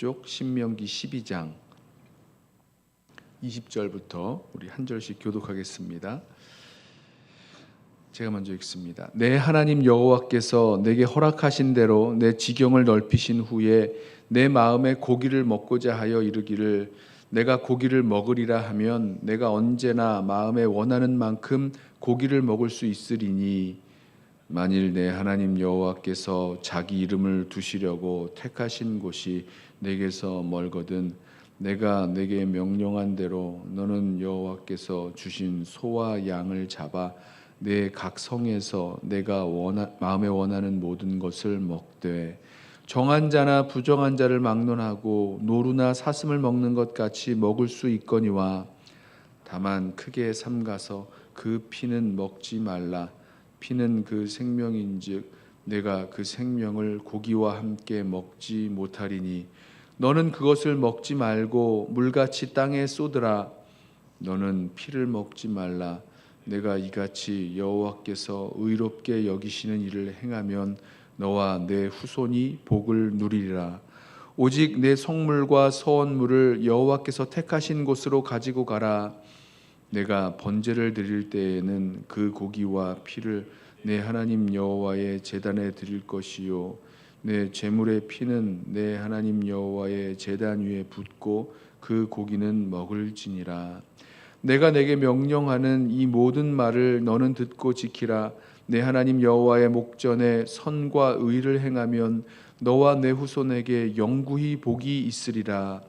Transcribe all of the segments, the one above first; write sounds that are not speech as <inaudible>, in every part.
쪽 신명기 12장 20절부터 우리 한 절씩 교독하겠습니다. 제가 먼저 읽습니다. 내 하나님 여호와께서 내게 허락하신 대로 내 지경을 넓히신 후에 내 마음에 고기를 먹고자 하여 이르기를 내가 고기를 먹으리라 하면 내가 언제나 마음에 원하는 만큼 고기를 먹을 수 있으리니 만일 내 하나님 여호와께서 자기 이름을 두시려고 택하신 곳이 내게서 멀거든 내가 내게 명령한 대로 너는 여호와께서 주신 소와 양을 잡아 내 각 성에서 내가 원하, 마음에 원하는 모든 것을 먹되 정한 자나 부정한 자를 막론하고 노루나 사슴을 먹는 것 같이 먹을 수 있거니와 다만 크게 삼가서 그 피는 먹지 말라 피는 그 생명인즉 내가 그 생명을 고기와 함께 먹지 못하리니 너는 그것을 먹지 말고 물같이 땅에 쏟으라. 너는 피를 먹지 말라. 내가 이같이 여호와께서 의롭게 여기시는 일을 행하면 너와 내 후손이 복을 누리리라. 오직 내 성물과 서원물을 여호와께서 택하신 곳으로 가지고 가라 내가 번제를 드릴 때에는 그 고기와 피를 내 하나님 여호와의 제단에 드릴 것이요. 내 제물의 피는 내 하나님 여호와의 제단 위에 붓고 그 고기는 먹을지니라. 내가 내게 명령하는 이 모든 말을 너는 듣고 지키라. 내 하나님 여호와의 목전에 선과 의를 행하면 너와 내 후손에게 영구히 복이 있으리라.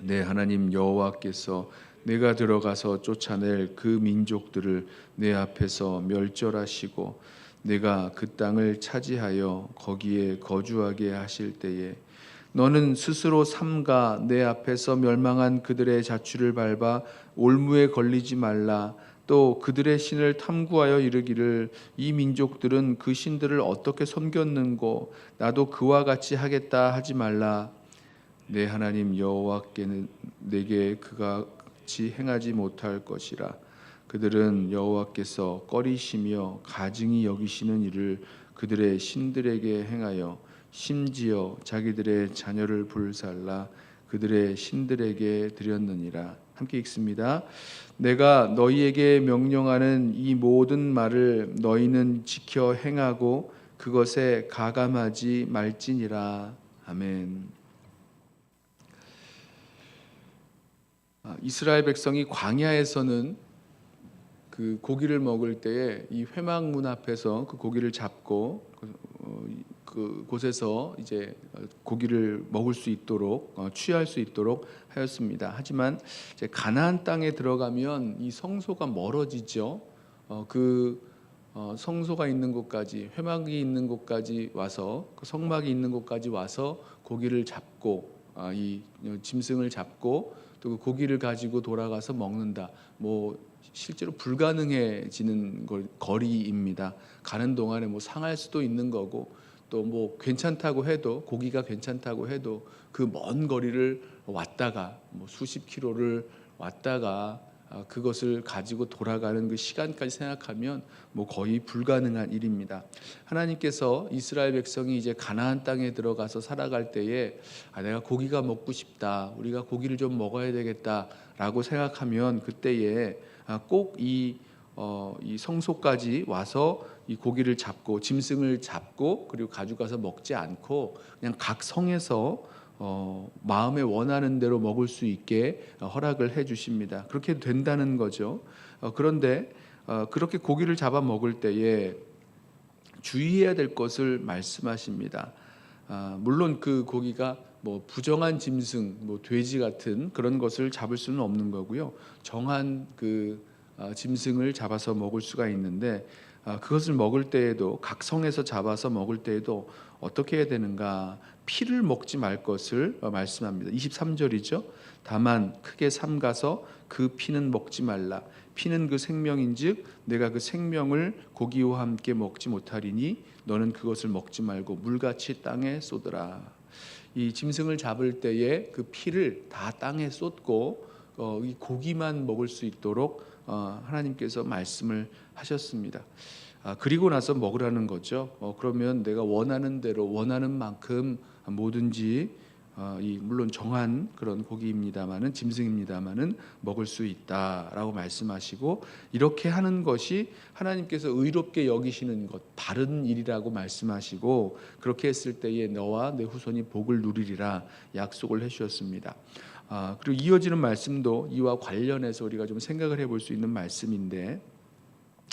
내 하나님 여호와께서 내가 들어가서 쫓아낼 그 민족들을 내 앞에서 멸절하시고 내가 그 땅을 차지하여 거기에 거주하게 하실 때에 너는 스스로 삼가 내 앞에서 멸망한 그들의 자취를 밟아 올무에 걸리지 말라. 또 그들의 신을 탐구하여 이르기를 이 민족들은 그 신들을 어떻게 섬겼는고? 나도 그와 같이 하겠다 하지 말라. 내 하나님 여호와께는 내게 그가 같이 행하지 못할 것이라 그들은 여호와께서 꺼리시며 가증히 여기시는 일을 그들의 신들에게 행하여 심지어 자기들의 자녀를 불살라 그들의 신들에게 드렸느니라 함께 읽습니다. 내가 너희에게 명령하는 이 모든 말을 너희는 지켜 행하고 그것에 가감하지 말지니라 아멘. 이스라엘 백성이 광야에서는 그 고기를 먹을 때에 이 회막문 앞에서 그 고기를 잡고 그, 어, 그 곳에서 이제 고기를 먹을 수 있도록 어, 취할 수 있도록 하였습니다. 하지만 이제 가나안 땅에 들어가면 이 성소가 멀어지죠. 어, 그 어, 성소가 있는 곳까지 회막이 있는 곳까지 와서 그 성막이 있는 곳까지 와서 고기를 잡고 아, 이 짐승을 잡고 또 그 고기를 가지고 돌아가서 먹는다. 뭐 실제로 불가능해지는 걸, 거리입니다. 가는 동안에 뭐 상할 수도 있는 거고 또 뭐 괜찮다고 해도 고기가 괜찮다고 해도 그 먼 거리를 왔다가 뭐 수십 킬로를 왔다가 아, 그것을 가지고 돌아가는 그 시간까지 생각하면 뭐 거의 불가능한 일입니다. 하나님께서 이스라엘 백성이 이제 가나안 땅에 들어가서 살아갈 때에 아, 내가 고기가 먹고 싶다. 우리가 고기를 좀 먹어야 되겠다라고 생각하면 그때에 아, 꼭이 어, 이 성소까지 와서 이 고기를 잡고 짐승을 잡고 그리고 가져가서 먹지 않고 그냥 각 성에서 어, 마음에 원하는 대로 먹을 수 있게 허락을 해 주십니다. 그렇게 된다는 거죠. 어, 그런데 어, 그렇게 고기를 잡아 먹을 때에 주의해야 될 것을 말씀하십니다. 아, 물론 그 고기가 뭐 부정한 짐승, 뭐 돼지 같은 그런 것을 잡을 수는 없는 거고요. 정한 그 아, 짐승을 잡아서 먹을 수가 있는데 아, 그것을 먹을 때에도 각 성에서 잡아서 먹을 때에도 어떻게 해야 되는가? 피를 먹지 말 것을 어, 말씀합니다. 23절이죠. 다만 크게 삼가서 그 피는 먹지 말라. 피는 그 생명인즉 내가 그 생명을 고기와 함께 먹지 못하리니 너는 그것을 먹지 말고 물같이 땅에 쏟으라. 이 짐승을 잡을 때에 그 피를 다 땅에 쏟고 어, 이 고기만 먹을 수 있도록 어, 하나님께서 말씀을 하셨습니다. 아, 그리고 나서 먹으라는 거죠. 어, 그러면 내가 원하는 대로 원하는 만큼 뭐든지 어, 이 물론 정한 그런 고기입니다만은 짐승입니다만은 먹을 수 있다라고 말씀하시고 이렇게 하는 것이 하나님께서 의롭게 여기시는 것 바른 일이라고 말씀하시고 그렇게 했을 때에 너와 내 후손이 복을 누리리라 약속을 해주셨습니다. 아, 그리고 이어지는 말씀도 이와 관련해서 우리가 좀 생각을 해볼 수 있는 말씀인데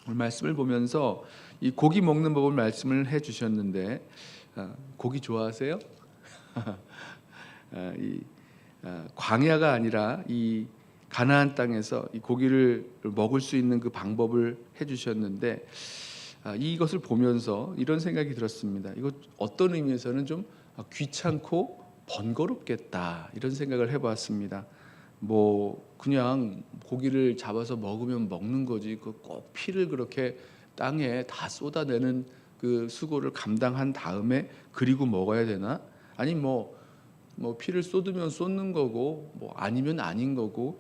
오늘 말씀을 보면서 이 고기 먹는 법을 말씀을 해주셨는데 아, 고기 좋아하세요? <laughs> 아, 이 아, 광야가 아니라 이 가나안 땅에서 이 고기를 먹을 수 있는 그 방법을 해주셨는데 아, 이것을 보면서 이런 생각이 들었습니다. 이거 어떤 의미에서는 좀 귀찮고 번거롭겠다 이런 생각을 해봤습니다. 뭐 그냥 고기를 잡아서 먹으면 먹는 거지 그 꼭 피를 그렇게 땅에 다 쏟아내는 그 수고를 감당한 다음에 그리고 먹어야 되나? 아니 뭐, 뭐 피를 쏟으면 쏟는 거고 뭐 아니면 아닌 거고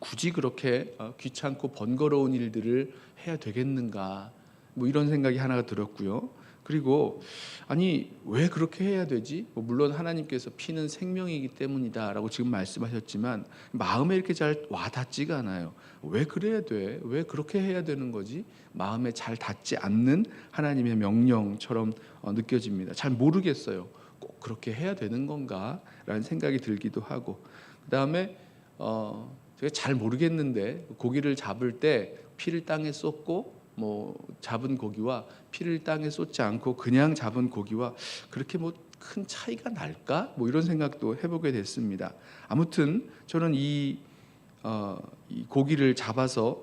굳이 그렇게 어, 귀찮고 번거로운 일들을 해야 되겠는가? 뭐 이런 생각이 하나가 들었고요. 그리고 아니 왜 그렇게 해야 되지? 뭐 물론 하나님께서 피는 생명이기 때문이다라고 지금 말씀하셨지만 마음에 이렇게 잘 와닿지가 않아요. 왜 그래야 돼? 왜 그렇게 해야 되는 거지? 마음에 잘 닿지 않는 하나님의 명령처럼 어, 느껴집니다. 잘 모르겠어요. 꼭 그렇게 해야 되는 건가라는 생각이 들기도 하고 그 다음에 어, 제가 잘 모르겠는데 고기를 잡을 때 피를 땅에 쏟고 뭐 잡은 고기와 피를 땅에 쏟지 않고 그냥 잡은 고기와 그렇게 뭐 큰 차이가 날까? 뭐 이런 생각도 해보게 됐습니다. 아무튼 저는 이, 어, 이 고기를 잡아서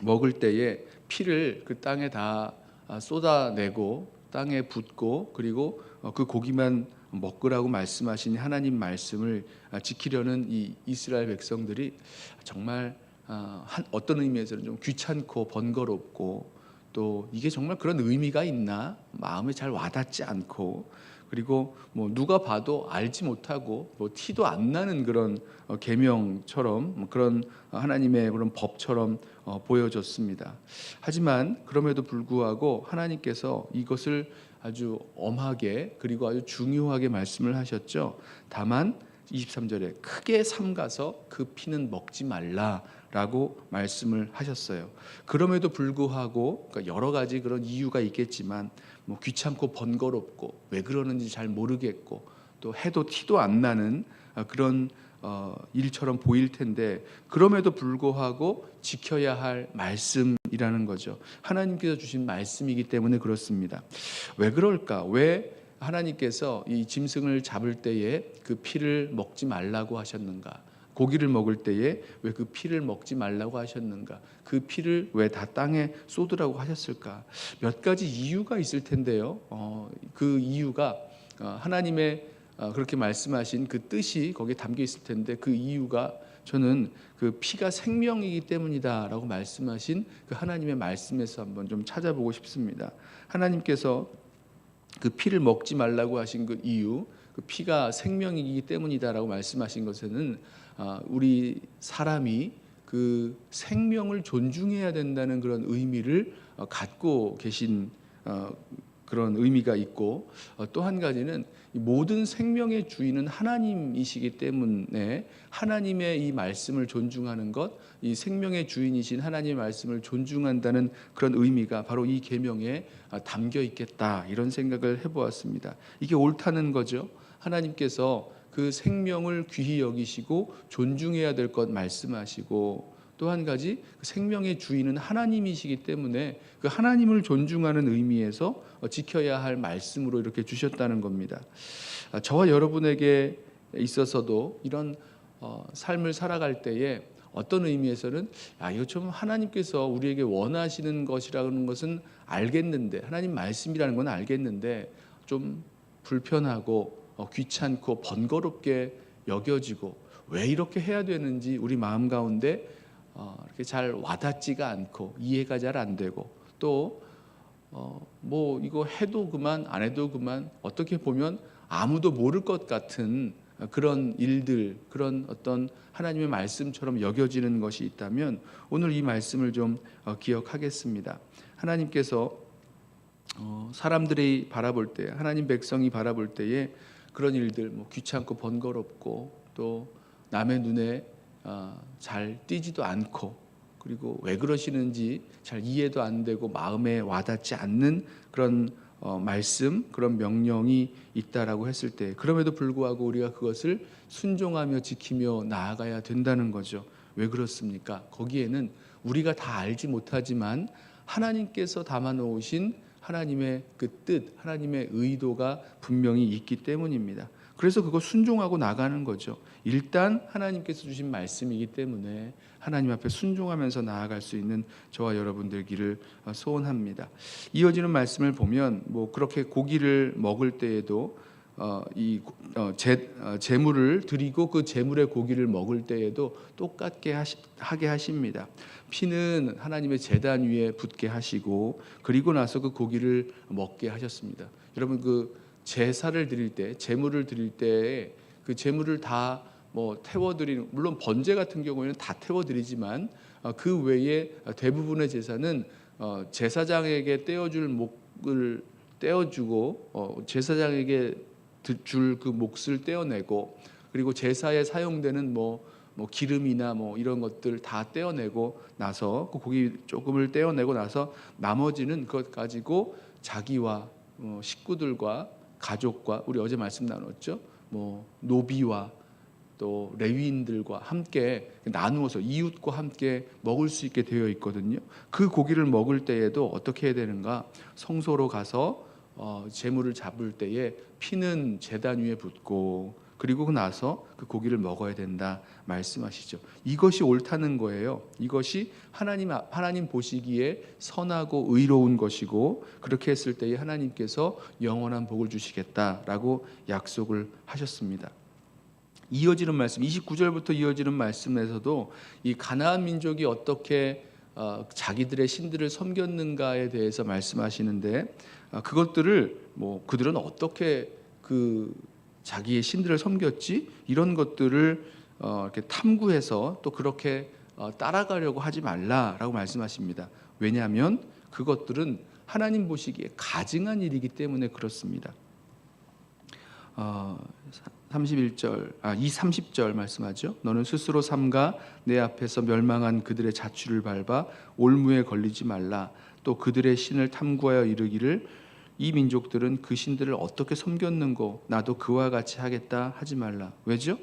먹을 때에 피를 그 땅에 다 아, 쏟아내고 땅에 붓고 그리고 어, 그 고기만 먹으라고 말씀하신 하나님 말씀을 아, 지키려는 이 이스라엘 백성들이 정말 아, 한 어떤 의미에서는 좀 귀찮고 번거롭고 또 이게 정말 그런 의미가 있나 마음에 잘 와닿지 않고 그리고 뭐 누가 봐도 알지 못하고 뭐 티도 안 나는 그런 어, 계명처럼 뭐 그런 하나님의 그런 법처럼 어, 보여졌습니다. 하지만 그럼에도 불구하고 하나님께서 이것을 아주 엄하게 그리고 아주 중요하게 말씀을 하셨죠. 다만 23절에 크게 삼가서 그 피는 먹지 말라라고 말씀을 하셨어요. 그럼에도 불구하고 그러니까 여러 가지 그런 이유가 있겠지만 뭐 귀찮고 번거롭고 왜 그러는지 잘 모르겠고 또 해도 티도 안 나는 그런 어, 일처럼 보일 텐데 그럼에도 불구하고 지켜야 할 말씀이라는 거죠. 하나님께서 주신 말씀이기 때문에 그렇습니다. 왜 그럴까? 왜 하나님께서 이 짐승을 잡을 때에 그 피를 먹지 말라고 하셨는가? 고기를 먹을 때에 왜 그 피를 먹지 말라고 하셨는가? 그 피를 왜 다 땅에 쏟으라고 하셨을까? 몇 가지 이유가 있을 텐데요. 어, 그 이유가 어, 하나님의 어, 그렇게 말씀하신 그 뜻이 거기에 담겨 있을 텐데 그 이유가 저는 그 피가 생명이기 때문이다라고 말씀하신 그 하나님의 말씀에서 한번 좀 찾아보고 싶습니다. 하나님께서 그 피를 먹지 말라고 하신 그 이유, 그 피가 생명이기 때문이다라고 말씀하신 것에는 아, 우리 사람이 그 생명을 존중해야 된다는 그런 의미를 어, 갖고 계신 어, 그런 의미가 있고 어, 또한 가지는 모든 생명의 주인은 하나님이시기 때문에 하나님의 이 말씀을 존중하는 것, 이 생명의 주인이신 하나님의 말씀을 존중한다는 그런 의미가 바로 이 계명에 아, 담겨 있겠다 이런 생각을 해보았습니다. 이게 옳다는 거죠. 하나님께서 그 생명을 귀히 여기시고 존중해야 될 것 말씀하시고 또 한 가지 그 생명의 주인은 하나님이시기 때문에 그 하나님을 존중하는 의미에서 어, 지켜야 할 말씀으로 이렇게 주셨다는 겁니다. 아, 저와 여러분에게 있어서도 이런 어, 삶을 살아갈 때에 어떤 의미에서는 야 이거 좀 하나님께서 우리에게 원하시는 것이라는 것은 알겠는데 하나님 말씀이라는 건 알겠는데 좀 불편하고 어, 귀찮고 번거롭게 여겨지고 왜 이렇게 해야 되는지 우리 마음 가운데 어, 이렇게 잘 와닿지가 않고 이해가 잘 안 되고 또 어, 뭐 이거 해도 그만 안 해도 그만 어떻게 보면 아무도 모를 것 같은 그런 일들 그런 어떤 하나님의 말씀처럼 여겨지는 것이 있다면 오늘 이 말씀을 좀 어, 기억하겠습니다. 하나님께서 어, 사람들이 바라볼 때 하나님 백성이 바라볼 때에 그런 일들 뭐 귀찮고 번거롭고 또 남의 눈에 어, 잘 띄지도 않고 그리고 왜 그러시는지 잘 이해도 안 되고 마음에 와닿지 않는 그런 어, 말씀 그런 명령이 있다라고 했을 때 그럼에도 불구하고 우리가 그것을 순종하며 지키며 나아가야 된다는 거죠. 왜 그렇습니까? 거기에는 우리가 다 알지 못하지만 하나님께서 담아 놓으신 하나님의 그 뜻, 하나님의 의도가 분명히 있기 때문입니다. 그래서 그거 순종하고 나가는 거죠. 일단 하나님께서 주신 말씀이기 때문에 하나님 앞에 순종하면서 나아갈 수 있는 저와 여러분들기를 소원합니다. 이어지는 말씀을 보면 뭐 그렇게 고기를 먹을 때에도 어, 이 어, 제, 어, 제물을 드리고 그 제물의 고기를 먹을 때에도 똑같게 하시, 하게 하십니다. 피는 하나님의 제단 위에 붓게 하시고 그리고 나서 그 고기를 먹게 하셨습니다. 여러분 그 제사를 드릴 때 제물을 드릴 때 그 제물을 다 뭐 태워 드리는 물론 번제 같은 경우에는 다 태워 드리지만 어, 그 외에 대부분의 제사는 어, 제사장에게 떼어줄 목을 떼어주고 어, 제사장에게 줄 그 몫을 떼어내고 그리고 제사에 사용되는 뭐, 뭐 기름이나 뭐 이런 것들 다 떼어내고 나서 그 고기 조금을 떼어내고 나서 나머지는 그것 가지고 자기와 어, 식구들과 가족과 우리 어제 말씀 나눴죠. 뭐 노비와 또 레위인들과 함께 나누어서 이웃과 함께 먹을 수 있게 되어 있거든요. 그 고기를 먹을 때에도 어떻게 해야 되는가? 성소로 가서 어, 재물을 잡을 때에 피는 제단 위에 붓고 그리고 그 나서 그 고기를 먹어야 된다 말씀하시죠. 이것이 옳다는 거예요. 이것이 하나님 앞- 하나님 보시기에 선하고 의로운 것이고 그렇게 했을 때에 하나님께서 영원한 복을 주시겠다라고 약속을 하셨습니다. 이어지는 말씀 29절부터 이어지는 말씀에서도 이 가나안 민족이 어떻게 어, 자기들의 신들을 섬겼는가에 대해서 말씀하시는데 어, 그것들을 뭐 그들은 어떻게 그 자기의 신들을 섬겼지 이런 것들을 어, 이렇게 탐구해서 또 그렇게 어, 따라가려고 하지 말라라고 말씀하십니다. 왜냐하면 그것들은 하나님 보시기에 가증한 일이기 때문에 그렇습니다. 어, 31절, 아, 이 30절 말씀하죠. 너는 스스로 삼가 내 앞에서 멸망한 그들의 자취를 밟아 올무에 걸리지 말라. 또 그들의 신을 탐구하여 이르기를 이 민족들은 그 신들을 어떻게 섬겼는고 나도 그와 같이 하겠다 하지 말라. 왜죠?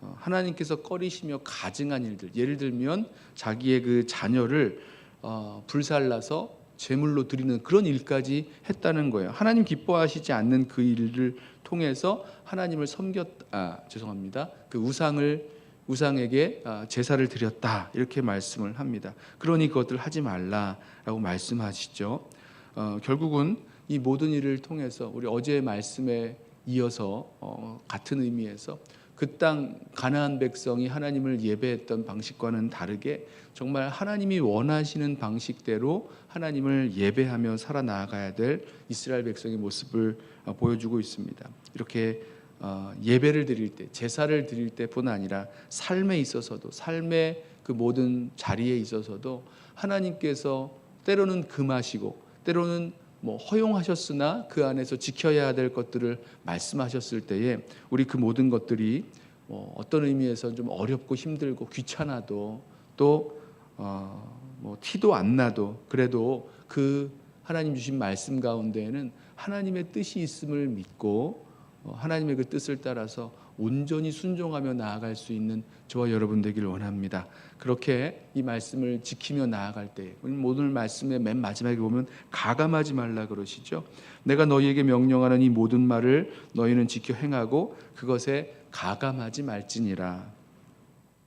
어, 하나님께서 꺼리시며 가증한 일들. 예를 들면 자기의 그 자녀를 어, 불살라서 제물로 드리는 그런 일까지 했다는 거예요. 하나님 기뻐하시지 않는 그 일을 통해서 하나님을 섬겼 아 죄송합니다. 그 우상을 우상에게 아, 제사를 드렸다 이렇게 말씀을 합니다. 그러니 그것들 하지 말라라고 말씀하시죠. 어, 결국은 이 모든 일을 통해서 우리 어제의 말씀에 이어서 어, 같은 의미에서 그 땅 가나안 백성이 하나님을 예배했던 방식과는 다르게 정말 하나님이 원하시는 방식대로 하나님을 예배하며 살아나가야 될 이스라엘 백성의 모습을 어, 보여주고 있습니다. 이렇게 어, 예배를 드릴 때, 제사를 드릴 때뿐 아니라 삶에 있어서도 삶의 그 모든 자리에 있어서도 하나님께서 때로는 금하시고 때로는 뭐 허용하셨으나 그 안에서 지켜야 될 것들을 말씀하셨을 때에 우리 그 모든 것들이 뭐 어떤 의미에서 좀 어렵고 힘들고 귀찮아도 또 어, 뭐 티도 안 나도 그래도 그 하나님 주신 말씀 가운데에는 하나님의 뜻이 있음을 믿고 어, 하나님의 그 뜻을 따라서 온전히 순종하며 나아갈 수 있는 저와 여러분 되기를 원합니다. 그렇게 이 말씀을 지키며 나아갈 때 오늘 말씀의 맨 마지막에 보면 가감하지 말라 그러시죠. 내가 너희에게 명령하는 이 모든 말을 너희는 지켜 행하고 그것에 가감하지 말지니라.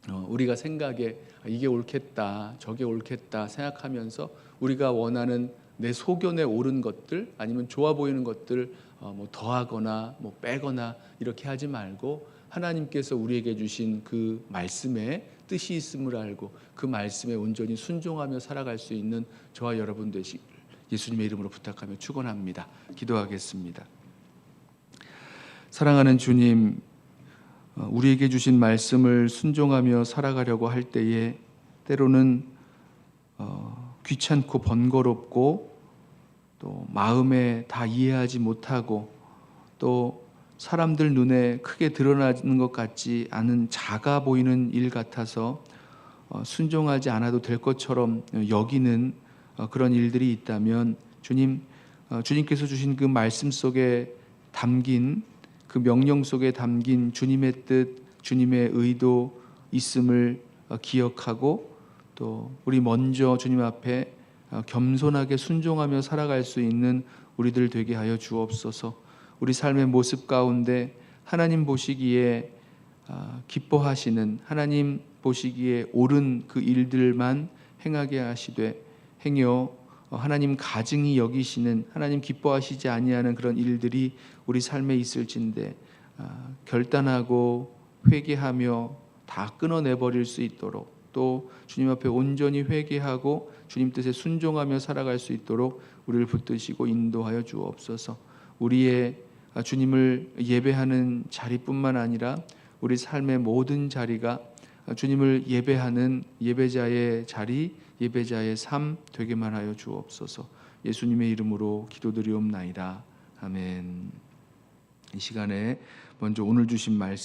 어, 우리가 생각에 이게 옳겠다, 저게 옳겠다 생각하면서 우리가 원하는 내 소견에 옳은 것들 아니면 좋아 보이는 것들 어, 뭐 더하거나 뭐 빼거나 이렇게 하지 말고 하나님께서 우리에게 주신 그 말씀에 뜻이 있음을 알고 그 말씀에 온전히 순종하며 살아갈 수 있는 저와 여러분 되시길 예수님의 이름으로 부탁하며 축원합니다. 기도하겠습니다. 사랑하는 주님, 어, 우리에게 주신 말씀을 순종하며 살아가려고 할 때에 때로는 어, 귀찮고 번거롭고 또 마음에 다 이해하지 못하고 또 사람들 눈에 크게 드러나는 것 같지 않은 작아 보이는 일 같아서 어, 순종하지 않아도 될 것처럼 여기는 어, 그런 일들이 있다면 주님 어, 주님께서 주신 그 말씀 속에 담긴 그 명령 속에 담긴 주님의 뜻, 주님의 의도 있음을 어, 기억하고 또 우리 먼저 주님 앞에 어, 겸손하게 순종하며 살아갈 수 있는 우리들 되게 하여 주옵소서. 우리 삶의 모습 가운데 하나님 보시기에 아, 기뻐하시는 하나님 보시기에 옳은 그 일들만 행하게 하시되 행여 어, 하나님 가증히 여기시는 하나님 기뻐하시지 아니하는 그런 일들이 우리 삶에 있을진데 아, 결단하고 회개하며 다 끊어내 버릴 수 있도록 또 주님 앞에 온전히 회개하고 주님 뜻에 순종하며 살아갈 수 있도록 우리를 붙드시고 인도하여 주옵소서. 우리의 아, 주님을 예배하는 자리뿐만 아니라 우리 삶의 모든 자리가 아, 주님을 예배하는 예배자의 자리, 예배자의 삶 되게만 하여 주옵소서. 예수님의 이름으로 기도드리옵나이다. 아멘. 이 시간에 먼저 오늘 주신 말씀